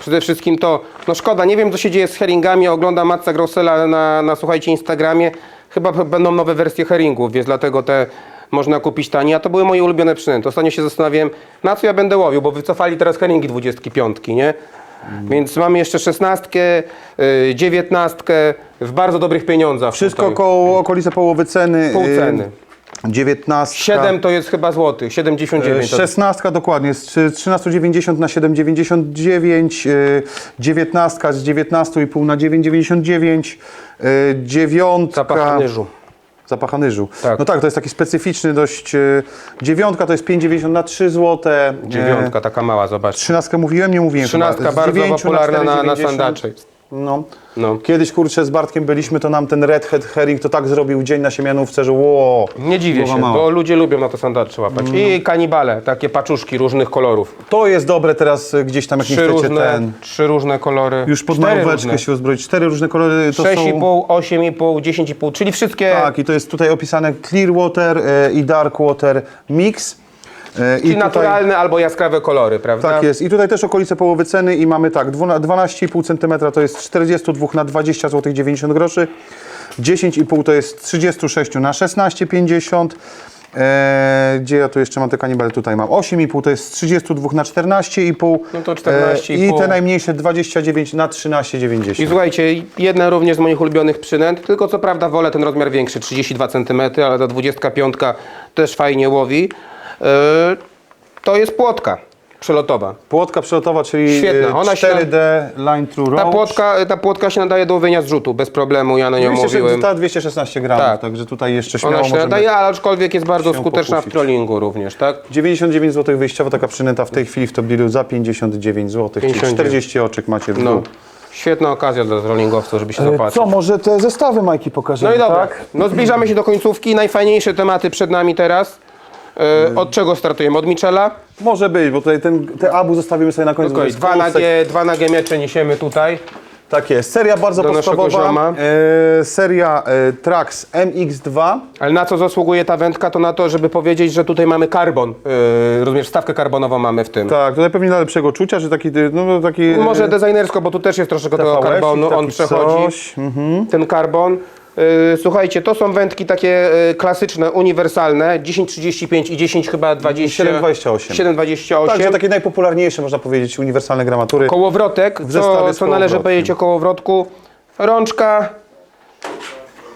Speaker 1: Przede wszystkim to, no szkoda, nie wiem co się dzieje z herringami, oglądam Matca Grossela na, na słuchajcie Instagramie. Chyba będą nowe wersje herringów, więc dlatego te można kupić taniej, a to były moje ulubione przynęty. Ostatnio się zastanawiałem, na co ja będę łowił, bo wycofali teraz herringi 25, nie? Więc mamy jeszcze 16, y, 19 w bardzo dobrych pieniądzach.
Speaker 2: Wszystko
Speaker 1: tutaj.
Speaker 2: około okolice połowy ceny.
Speaker 1: Pół
Speaker 2: y,
Speaker 1: ceny.
Speaker 2: 19.
Speaker 1: 7 to jest chyba złotych, 7,99. to-
Speaker 2: 16 dokładnie, z 13,90 na 7,99, y, 19 z 19,5 na 9,99, y, 9
Speaker 1: Zapach anyżu.
Speaker 2: Zapach anyżu.
Speaker 1: Tak.
Speaker 2: No tak, to jest taki specyficzny dość. y, Dziewiątka to jest 5,90 na 3 zł.
Speaker 1: Dziewiątka, taka mała, zobacz.
Speaker 2: Trzynastka mówiłem, nie mówiłem.
Speaker 1: Trzynastka bardzo
Speaker 2: 9
Speaker 1: popularna na, na
Speaker 2: 4,90.
Speaker 1: sandacze.
Speaker 2: No.
Speaker 1: No.
Speaker 2: Kiedyś kurczę z Bartkiem byliśmy, to nam ten redhead herring to tak zrobił dzień na siemianówce, że ło.
Speaker 1: Nie dziwię
Speaker 2: głowa
Speaker 1: się,
Speaker 2: mała.
Speaker 1: bo ludzie lubią na to sandacze łapać. I kanibale, takie paczuszki różnych kolorów.
Speaker 2: To jest dobre teraz y, gdzieś tam jak nie
Speaker 1: Trzy
Speaker 2: chcecie
Speaker 1: różne,
Speaker 2: ten.
Speaker 1: trzy różne kolory.
Speaker 2: Już pod
Speaker 1: Cztery różne.
Speaker 2: się uzbroić. Cztery różne kolory to są.
Speaker 1: 6,5, 8,5, 10,5, czyli wszystkie.
Speaker 2: Tak, i to jest tutaj opisane Clear Water e, i Dark Water Mix. E, I
Speaker 1: Czyli
Speaker 2: tutaj,
Speaker 1: naturalne albo jaskrawe kolory, prawda?
Speaker 2: tak jest. I tutaj też okolice połowy ceny i mamy tak, dwuna- 12,5 cm to jest z 42 na 20 zł 90 groszy. 10,5 to jest z 36 na 16,50. E, gdzie ja tu jeszcze mam te kanibale? Tutaj mam 8,5 to jest z 32 na 14,5.
Speaker 1: No to
Speaker 2: E,
Speaker 1: 14,5.
Speaker 2: I te najmniejsze 29 na 13,90.
Speaker 1: I słuchajcie, jedna również z moich ulubionych przynęt, tylko co prawda wolę ten rozmiar większy, 32 cm, ale ta 25 też fajnie łowi. Yy, to jest płotka przelotowa.
Speaker 2: Płotka przelotowa, czyli
Speaker 1: Świetna,
Speaker 2: e,
Speaker 1: ona się
Speaker 2: 4D Line True
Speaker 1: Ta
Speaker 2: Roach.
Speaker 1: płotka, ta płotka się nadaje do łowienia zrzutu, bez problemu, ja na nią
Speaker 2: 200,
Speaker 1: mówiłem.
Speaker 2: ta 216 gramów,
Speaker 1: Tak.
Speaker 2: także tutaj jeszcze śmiało
Speaker 1: Ona się
Speaker 2: możemy...
Speaker 1: nadaje, ale aczkolwiek jest bardzo skuteczna w
Speaker 2: pokusić.
Speaker 1: trollingu również, tak?
Speaker 2: 99 zł wyjściowo, taka przynęta w tej chwili w Top Dealu za 59 zł, czyli
Speaker 1: 59.
Speaker 2: 40 oczek macie w
Speaker 1: No.
Speaker 2: dół.
Speaker 1: Świetna okazja dla trollingowców, żeby się zapatrzyć.
Speaker 2: Co, może te zestawy Majki pokażemy,
Speaker 1: No i dobra,
Speaker 2: tak?
Speaker 1: no zbliżamy się do końcówki, najfajniejsze tematy przed nami teraz. E, od czego startujemy? Od Michela?
Speaker 2: Może być, bo tutaj ten, te abu zostawimy sobie na końcu.
Speaker 1: Okej,
Speaker 2: bo jest
Speaker 1: dwa, nagie, dwa nagie miecze niesiemy tutaj.
Speaker 2: Tak jest, seria bardzo
Speaker 1: Do naszego
Speaker 2: podstawowa,
Speaker 1: zioma.
Speaker 2: e, seria e, Trax MX2.
Speaker 1: Ale na co zasługuje ta wędka? To na to, żeby powiedzieć, że tutaj mamy karbon. Yy, również stawkę karbonową mamy w tym.
Speaker 2: Tak, tutaj pewnie dla lepszego czucia, że taki, no taki... e,
Speaker 1: Może designersko, bo tu też jest troszeczkę tego
Speaker 2: TVS-ik,
Speaker 1: karbonu, on przechodzi.
Speaker 2: coś, mhm.
Speaker 1: Ten karbon. Yy, słuchajcie, to są wędki takie yy, klasyczne, uniwersalne, 10,35 i 10 chyba 20.
Speaker 2: 7,28.
Speaker 1: 7,28.
Speaker 2: Także takie najpopularniejsze, można powiedzieć, uniwersalne gramatury.
Speaker 1: Kołowrotek,
Speaker 2: zestawie
Speaker 1: co, co należy powiedzieć o kołowrotku. Rączka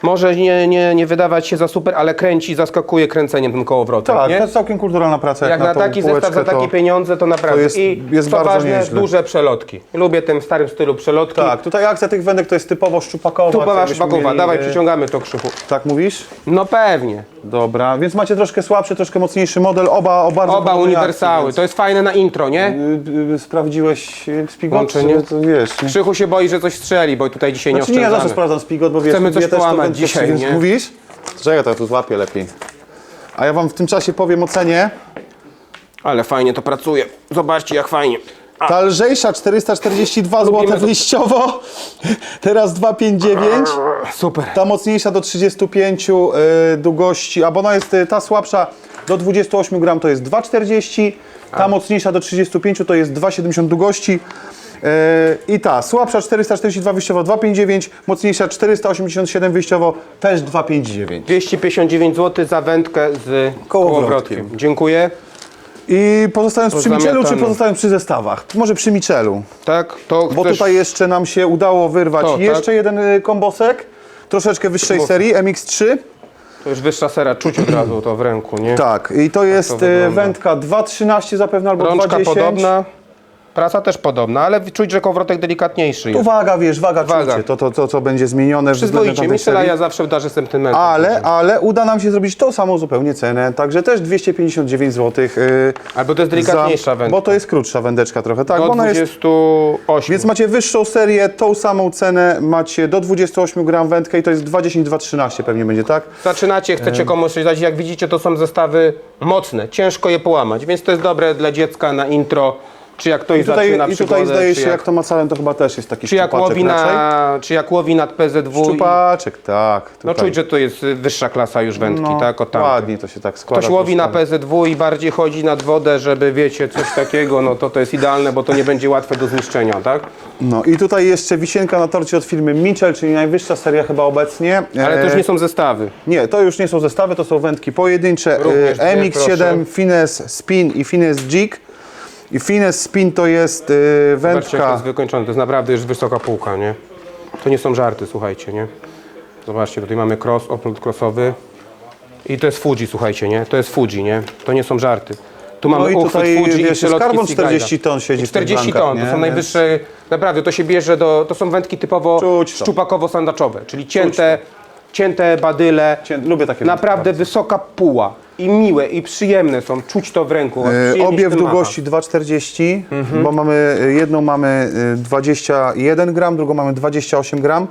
Speaker 1: może nie, nie, nie wydawać się za super, ale kręci, zaskakuje kręceniem ten kołowrotek,
Speaker 2: Tak,
Speaker 1: nie?
Speaker 2: to jest całkiem kulturalna praca.
Speaker 1: Jak na
Speaker 2: tą
Speaker 1: taki zestaw za takie pieniądze, to naprawdę.
Speaker 2: to jest-
Speaker 1: I
Speaker 2: jest
Speaker 1: co ważne,
Speaker 2: nieźle.
Speaker 1: duże przelotki. Lubię tym starym stylu przelotki.
Speaker 2: Tak, tutaj akcja tych wędek to jest typowo szczupakowa. Jakbyśmy
Speaker 1: szpakowa,
Speaker 2: mieli,
Speaker 1: dawaj przyciągamy to krzychu.
Speaker 2: Tak mówisz?
Speaker 1: No pewnie.
Speaker 2: Dobra, więc macie troszkę słabszy, troszkę mocniejszy model, oba o bardzo
Speaker 1: Oba
Speaker 2: podobnej
Speaker 1: uniwersały.
Speaker 2: akcji,
Speaker 1: To jest fajne na intro, nie?
Speaker 2: więc, y, y, Sprawdziłeś y, spigot?
Speaker 1: Łączenie?
Speaker 2: czy To wiesz. Nie?
Speaker 1: Krzychu się boi, że coś strzeli, bo tutaj dzisiaj
Speaker 2: Znaczy
Speaker 1: nie
Speaker 2: nie, ja
Speaker 1: oszczędzamy.
Speaker 2: zawsze sprawdzam spigot, bo wiesz,
Speaker 1: Chcemy coś
Speaker 2: to
Speaker 1: połamać dzisiaj,
Speaker 2: więc
Speaker 1: nie?
Speaker 2: Mówisz? Czekaj, to ja tu złapię lepiej. A ja wam w tym czasie powiem o cenie.
Speaker 1: Ale fajnie to pracuje. Zobaczcie jak fajnie.
Speaker 2: Ta lżejsza 442 zł
Speaker 1: to.
Speaker 2: wyjściowo, teraz 259.
Speaker 1: Super.
Speaker 2: Ta mocniejsza do 35 y, długości, albo ona jest y, ta słabsza do 28 gram to jest 2,40, ta mocniejsza do 35 to jest 2,70 długości. I ta, słabsza 442 wyjściowo 259, mocniejsza 487 wyjściowo też 259.
Speaker 1: 259 zł za wędkę z
Speaker 2: kołowrotkiem.
Speaker 1: Dziękuję.
Speaker 2: I pozostając przy Michelu, czy pozostając przy zestawach? Może przy Michelu.
Speaker 1: Tak, to
Speaker 2: Bo
Speaker 1: chcesz...
Speaker 2: tutaj jeszcze nam się udało wyrwać
Speaker 1: To, tak?
Speaker 2: jeszcze jeden y, kombosek, troszeczkę wyższej
Speaker 1: Kombosek.
Speaker 2: serii, MX3.
Speaker 1: To już wyższa sera, czuć od razu to w ręku, nie?
Speaker 2: Tak, i to jest
Speaker 1: to
Speaker 2: y,
Speaker 1: wygląda.
Speaker 2: wędka 2,13 zapewne albo
Speaker 1: Rączka
Speaker 2: 2,10.
Speaker 1: podobna, praca też podobna, ale czuć, że kołowrotek delikatniejszy
Speaker 2: Tu
Speaker 1: jest.
Speaker 2: waga, wiesz, waga,
Speaker 1: Waga.
Speaker 2: czucie, to, to, to co będzie zmienione względem
Speaker 1: Przyzwoicie,
Speaker 2: tamtej
Speaker 1: Michela
Speaker 2: serii.
Speaker 1: ja zawsze darzę sentymentem.
Speaker 2: Ale, ale uda nam się zrobić tą samą zupełnie cenę, także też 259 zł. Yy,
Speaker 1: Albo to jest delikatniejsza wędka.
Speaker 2: Bo to jest krótsza wędeczka trochę, tak?
Speaker 1: Do
Speaker 2: bo ona jest,
Speaker 1: 28.
Speaker 2: więc macie wyższą serię, tą samą cenę, macie do 28 gram wędkę i to jest 2,10, 2,13 pewnie będzie, tak?
Speaker 1: Zaczynacie, chcecie komuś coś dać, jak widzicie to są zestawy mocne, ciężko je połamać, więc to jest dobre dla dziecka na intro, czy jak ktoś
Speaker 2: I tutaj,
Speaker 1: zaczyna
Speaker 2: i tutaj
Speaker 1: przygodę,
Speaker 2: zdaje
Speaker 1: czy
Speaker 2: się,
Speaker 1: jak,
Speaker 2: jak to macalem, to chyba też jest taki
Speaker 1: czy jak
Speaker 2: szczupaczek
Speaker 1: łowi
Speaker 2: raczej.
Speaker 1: na, czy jak łowi nad PZW.
Speaker 2: Szczupaczek, tak.
Speaker 1: No
Speaker 2: tutaj.
Speaker 1: czuć, że to jest wyższa klasa już wędki,
Speaker 2: No,
Speaker 1: tak? O.
Speaker 2: Ładnie to się tak składa.
Speaker 1: Ktoś łowi na. PZW i bardziej chodzi nad wodę, żeby wiecie, coś takiego, no to to jest idealne, bo to nie będzie łatwe do zniszczenia, tak?
Speaker 2: No i tutaj jeszcze wisienka na torcie od firmy Mitchell, czyli najwyższa seria chyba obecnie.
Speaker 1: Ale to już
Speaker 2: E,
Speaker 1: nie są zestawy.
Speaker 2: Nie, to już nie są zestawy, to są wędki pojedyncze.
Speaker 1: Również
Speaker 2: E,
Speaker 1: proszę.
Speaker 2: MX7, Finesse Spin i Finesse Jig. I Finesse Spin to jest e,
Speaker 1: Zobaczcie, jak to
Speaker 2: wędka.
Speaker 1: jest wykończone, to jest naprawdę już wysoka półka, nie? To nie są żarty, słuchajcie, nie? Zobaczcie, tutaj mamy cross, oprót crossowy. I to jest Fuji, słuchajcie, nie? To jest Fuji, nie? To nie są żarty. Tu mamy
Speaker 2: No i
Speaker 1: uchwyt
Speaker 2: tutaj,
Speaker 1: Fuji
Speaker 2: wiesz,
Speaker 1: przelotki
Speaker 2: karbon
Speaker 1: Seagaida.
Speaker 2: 40 ton siedzi w tych
Speaker 1: 40
Speaker 2: blankach,
Speaker 1: ton,
Speaker 2: nie?
Speaker 1: to są
Speaker 2: Więc-
Speaker 1: najwyższe, naprawdę, to się bierze do, to są wędki typowo
Speaker 2: Czuć to.
Speaker 1: szczupakowo-sandaczowe, czyli cięte, cięte badyle,
Speaker 2: Cię- Lubię takie
Speaker 1: naprawdę wysoka puła i miłe i przyjemne są, czuć to w ręku.
Speaker 2: E, Obie w długości 2,40,
Speaker 1: Mhm.
Speaker 2: bo mamy e, jedną mamy e, 21 gram, drugą mamy 28 gram.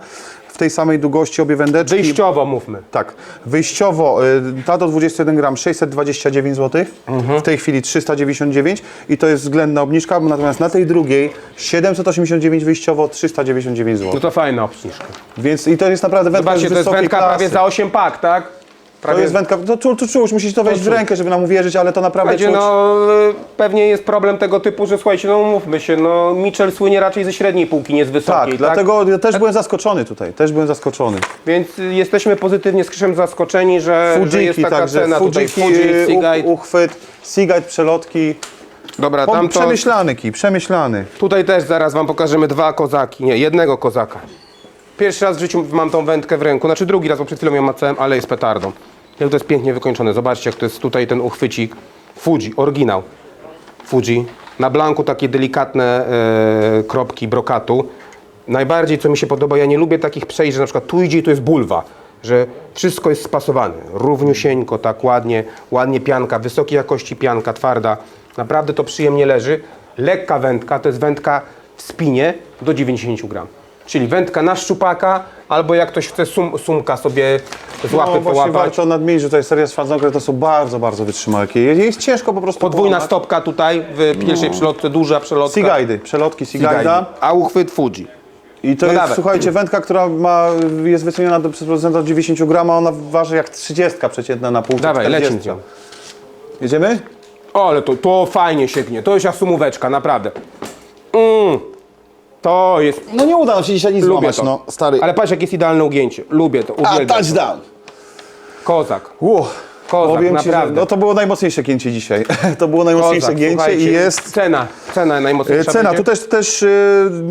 Speaker 2: W tej samej długości obie
Speaker 1: macha.
Speaker 2: wędeczki.
Speaker 1: Wyjściowo mówmy.
Speaker 2: Tak. Wyjściowo y, ta do 21 gram 629 zł,
Speaker 1: Mhm.
Speaker 2: w tej chwili 399 i to jest względna obniżka, natomiast na tej drugiej 789 wyjściowo 399
Speaker 1: No
Speaker 2: zł.
Speaker 1: to fajna obniżka.
Speaker 2: Więc i to jest naprawdę wędka
Speaker 1: Zobaczcie, to jest
Speaker 2: wysokiej
Speaker 1: wędka
Speaker 2: klasy.
Speaker 1: prawie za 8 pak, tak?
Speaker 2: To
Speaker 1: Prawie
Speaker 2: jest wędka, to, to, to czuć, musisz to wejść w
Speaker 1: czuć.
Speaker 2: rękę, żeby nam uwierzyć, ale to naprawdę
Speaker 1: Słuchajcie,
Speaker 2: czuć.
Speaker 1: no y, pewnie jest problem tego typu, że słuchajcie, no mówmy się, no Mitchell słynie raczej ze średniej półki, nie z wysokiej,
Speaker 2: tak,
Speaker 1: tak?
Speaker 2: dlatego ja też byłem zaskoczony tutaj, też byłem zaskoczony.
Speaker 1: Więc jesteśmy pozytywnie z Krzyszem zaskoczeni, że, że jest
Speaker 2: Fujiki
Speaker 1: taka
Speaker 2: także,
Speaker 1: cena tutaj
Speaker 2: Fujiki,
Speaker 1: Fuji,
Speaker 2: y,
Speaker 1: Seagate.
Speaker 2: uchwyt, Seagate, przelotki,
Speaker 1: Dobra, tam to,
Speaker 2: przemyślany kij, przemyślany.
Speaker 1: tutaj też zaraz wam pokażemy dwa kozaki, nie, jednego kozaka. Pierwszy raz w życiu mam tą wędkę w ręku, znaczy drugi raz, bo przed chwilą ją macałem, ale jest petardą. Jak to jest pięknie wykończone, zobaczcie jak to jest tutaj ten uchwycik. Fuji, oryginał. Fuji. Na blanku takie delikatne e, kropki brokatu. Najbardziej co mi się podoba, ja nie lubię takich przejść, że na przykład tu idzie i tu jest bulwa. Że wszystko jest spasowane. Równiusieńko, tak ładnie, ładnie pianka, wysokiej jakości pianka, twarda. Naprawdę to przyjemnie leży. Lekka wędka, to jest wędka w spinie do 90 gram. Czyli wędka na szczupaka, albo jak ktoś chce sum, sumka sobie z łapy
Speaker 2: no, właśnie
Speaker 1: połapać.
Speaker 2: warto nadmienić, że to jest seria Schwarzenegger, to są bardzo, bardzo wytrzymałe kije. Jest ciężko po prostu
Speaker 1: Podwójna
Speaker 2: połamać.
Speaker 1: stopka tutaj w pierwszej przelotce, duża przelotka.
Speaker 2: Seaguidy, przelotki.
Speaker 1: Seaguide. A uchwyt Fuji.
Speaker 2: I to
Speaker 1: No
Speaker 2: jest,
Speaker 1: dawaj.
Speaker 2: słuchajcie, wędka, która ma, jest wyceniona do, przez producenta do 90 grama, ona waży jak 30 przeciętna na pół.
Speaker 1: Dawaj,
Speaker 2: 40.
Speaker 1: lecimy. z.
Speaker 2: Jedziemy?
Speaker 1: O, ale to, to fajnie sięgnie. To jest asumóweczka, naprawdę. Mm. To jest...
Speaker 2: No nie uda nam się dzisiaj nic
Speaker 1: Lubię
Speaker 2: złamać,
Speaker 1: to.
Speaker 2: no, stary.
Speaker 1: Ale patrz, jak jest idealne ugięcie. Lubię to,
Speaker 2: A,
Speaker 1: uwielbiam.
Speaker 2: touchdown!
Speaker 1: Kozak.
Speaker 2: Ło,
Speaker 1: Kozak,
Speaker 2: powiem ci, że
Speaker 1: naprawdę.
Speaker 2: no to było najmocniejsze gięcie dzisiaj. to było najmocniejsze
Speaker 1: Kozak,
Speaker 2: gięcie i jest...
Speaker 1: Cena, cena najmocniejsza
Speaker 2: E, Cena,
Speaker 1: będzie.
Speaker 2: tu też, też e,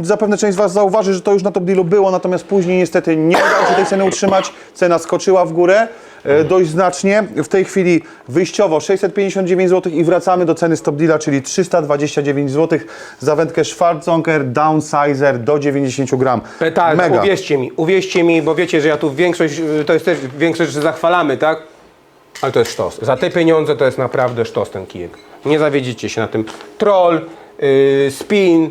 Speaker 2: zapewne część z Was zauważy, że to już na top dealu było, natomiast później niestety nie udało się tej ceny utrzymać. Cena skoczyła w górę e, dość znacznie. W tej chwili wyjściowo 659 zł i wracamy do ceny z top deala, czyli 329 zł za wędkę Schwarzonker Downsizer do 90 gram.
Speaker 1: Petarda,
Speaker 2: Mega.
Speaker 1: uwierzcie mi, uwierzcie mi, bo wiecie, że ja tu większość, to jest też większość, że zachwalamy, tak? Ale to jest sztos. Za te pieniądze to jest naprawdę sztos ten kijek. Nie zawiedzicie się na tym. Troll, yy, spin,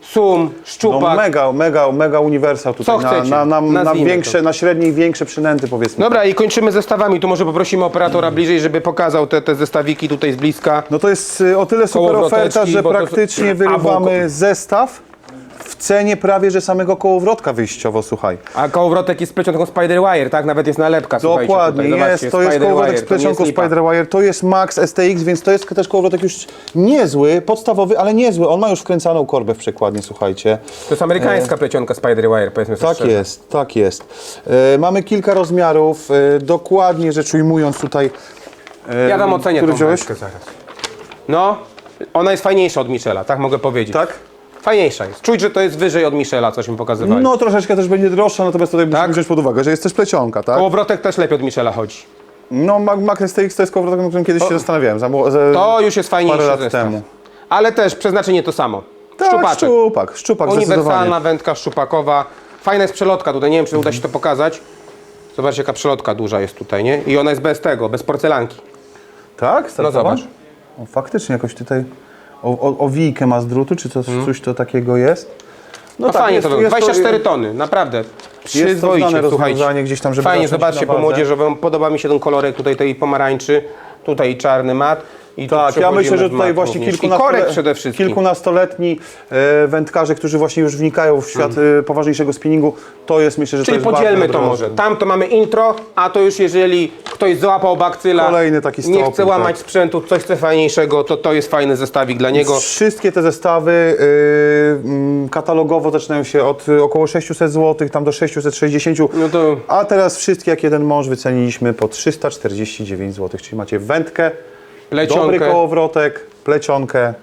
Speaker 1: sum,
Speaker 2: No
Speaker 1: szczupak.
Speaker 2: mega, mega, mega uniwersal tutaj.
Speaker 1: Co
Speaker 2: na,
Speaker 1: chcecie?
Speaker 2: na, na, na,
Speaker 1: Nazwijmy
Speaker 2: większe,
Speaker 1: to.
Speaker 2: na średnie i większe przynęty powiedzmy.
Speaker 1: Dobra, i kończymy zestawami. Tu może poprosimy operatora bliżej, żeby pokazał te, te zestawiki tutaj z bliska.
Speaker 2: No to jest y, o tyle super
Speaker 1: Kołowroteczki,
Speaker 2: oferta, że
Speaker 1: bo to-
Speaker 2: praktycznie
Speaker 1: A,
Speaker 2: wyrywamy zestaw cenie prawie, że samego kołowrotka wyjściowo, słuchaj.
Speaker 1: A kołowrotek jest z plecionką Spiderwire, tak? Nawet jest nalepka.
Speaker 2: Dokładnie,
Speaker 1: tutaj, zobaczcie,
Speaker 2: jest, to jest kołowrotek z plecionką. Spiderwire, to jest Max STX, więc to jest też kołowrotek już niezły, podstawowy, ale niezły. On ma już wkręcaną korbę w przekładnie, słuchajcie.
Speaker 1: To jest amerykańska plecionka Spiderwire, powiedzmy sobie
Speaker 2: Tak
Speaker 1: szczerze.
Speaker 2: jest, tak jest. E, mamy kilka rozmiarów, e, dokładnie rzecz ujmując tutaj. E,
Speaker 1: Ja tam ocenię
Speaker 2: który
Speaker 1: tą
Speaker 2: wziąłeś?
Speaker 1: zaraz. No, ona jest fajniejsza od Michela, tak mogę powiedzieć.
Speaker 2: Tak?
Speaker 1: Fajniejsza jest. Czuć, że to jest wyżej od Michela, coś mi pokazywali.
Speaker 2: No troszeczkę też będzie droższa, natomiast tutaj musimy
Speaker 1: Tak?
Speaker 2: wziąć pod uwagę, że jest też plecionka, tak?
Speaker 1: Kołowrotek też lepiej od Michela chodzi.
Speaker 2: No Mac, Mac STX to jest kołowrotek, na którym kiedyś się zastanawiałem. Za, za,
Speaker 1: To już jest fajniejszy
Speaker 2: parę lat
Speaker 1: zestaw.
Speaker 2: temu.
Speaker 1: Ale też przeznaczenie to samo.
Speaker 2: Tak,
Speaker 1: Szczupaczek.
Speaker 2: szczupak, szczupak
Speaker 1: Uniwersalna
Speaker 2: zdecydowanie.
Speaker 1: wędka szczupakowa. Fajna jest przelotka tutaj, nie wiem czy uda się to pokazać. Zobaczcie jaka przelotka duża jest tutaj, nie? I ona jest bez tego, bez porcelanki.
Speaker 2: Tak?
Speaker 1: No
Speaker 2: Startowa?
Speaker 1: zobacz.
Speaker 2: O, faktycznie jakoś tutaj o, o, owijkę ma z drutu, czy coś, coś to takiego jest?
Speaker 1: No,
Speaker 2: tak,
Speaker 1: fajnie
Speaker 2: jest-
Speaker 1: to
Speaker 2: jest to-
Speaker 1: 24 tony, naprawdę.
Speaker 2: to
Speaker 1: Przyzwoicie, słuchajcie.
Speaker 2: gdzieś tam, żeby
Speaker 1: Fajnie,
Speaker 2: zacząć
Speaker 1: zobaczcie
Speaker 2: na
Speaker 1: po młodzieżowym. Podoba mi się ten kolorek tutaj tej pomarańczy. Tutaj czarny mat. I tu
Speaker 2: Tak, ja
Speaker 1: przechodzimy
Speaker 2: myślę, że
Speaker 1: w
Speaker 2: tutaj właśnie
Speaker 1: również. I korek przede wszystkim.
Speaker 2: kilkunastoletni e, wędkarze, którzy właśnie już wnikają w świat e, poważniejszego spinningu, to jest myślę, że
Speaker 1: Czyli
Speaker 2: to jest
Speaker 1: podzielmy
Speaker 2: bardzo
Speaker 1: to może.
Speaker 2: rozwiązanie.
Speaker 1: Tam to mamy intro, a to już jeżeli ktoś złapał bakcyla,
Speaker 2: Kolejny taki
Speaker 1: nie chce łamać
Speaker 2: tak.
Speaker 1: sprzętu, coś chce fajniejszego, to to jest fajny zestawik dla niego.
Speaker 2: Wszystkie te zestawy y, mm, katalogowo zaczynają się od y, około 600 zł, tam do 660.
Speaker 1: No to
Speaker 2: A teraz wszystkie jak jeden mąż wyceniliśmy po 349 zł, czyli macie wędkę, dobry
Speaker 1: plecionkę
Speaker 2: kołowrotek, plecionkę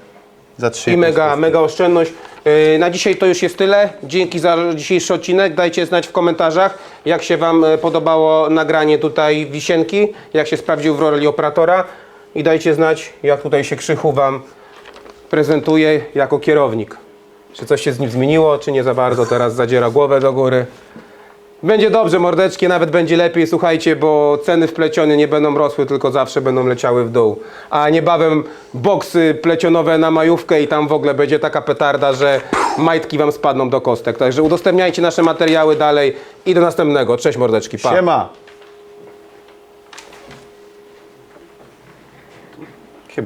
Speaker 2: za 3
Speaker 1: i mega, mega oszczędność. Yy, Na dzisiaj to już jest tyle. Dzięki za dzisiejszy odcinek. Dajcie znać w komentarzach, jak się Wam e, podobało nagranie tutaj Wisienki, jak się sprawdził w roli operatora i dajcie znać, jak tutaj się Krzychu Wam prezentuje jako kierownik. Czy coś się z nim zmieniło, czy nie za bardzo teraz zadziera głowę do góry. Będzie dobrze, mordeczki, nawet będzie lepiej, słuchajcie, bo ceny w plecionie nie będą rosły, tylko zawsze będą leciały w dół. A niebawem boksy plecionowe na majówkę i tam w ogóle będzie taka petarda, że majtki wam spadną do kostek. Także udostępniajcie nasze materiały dalej i do następnego. Cześć mordeczki, pa.
Speaker 2: Siema!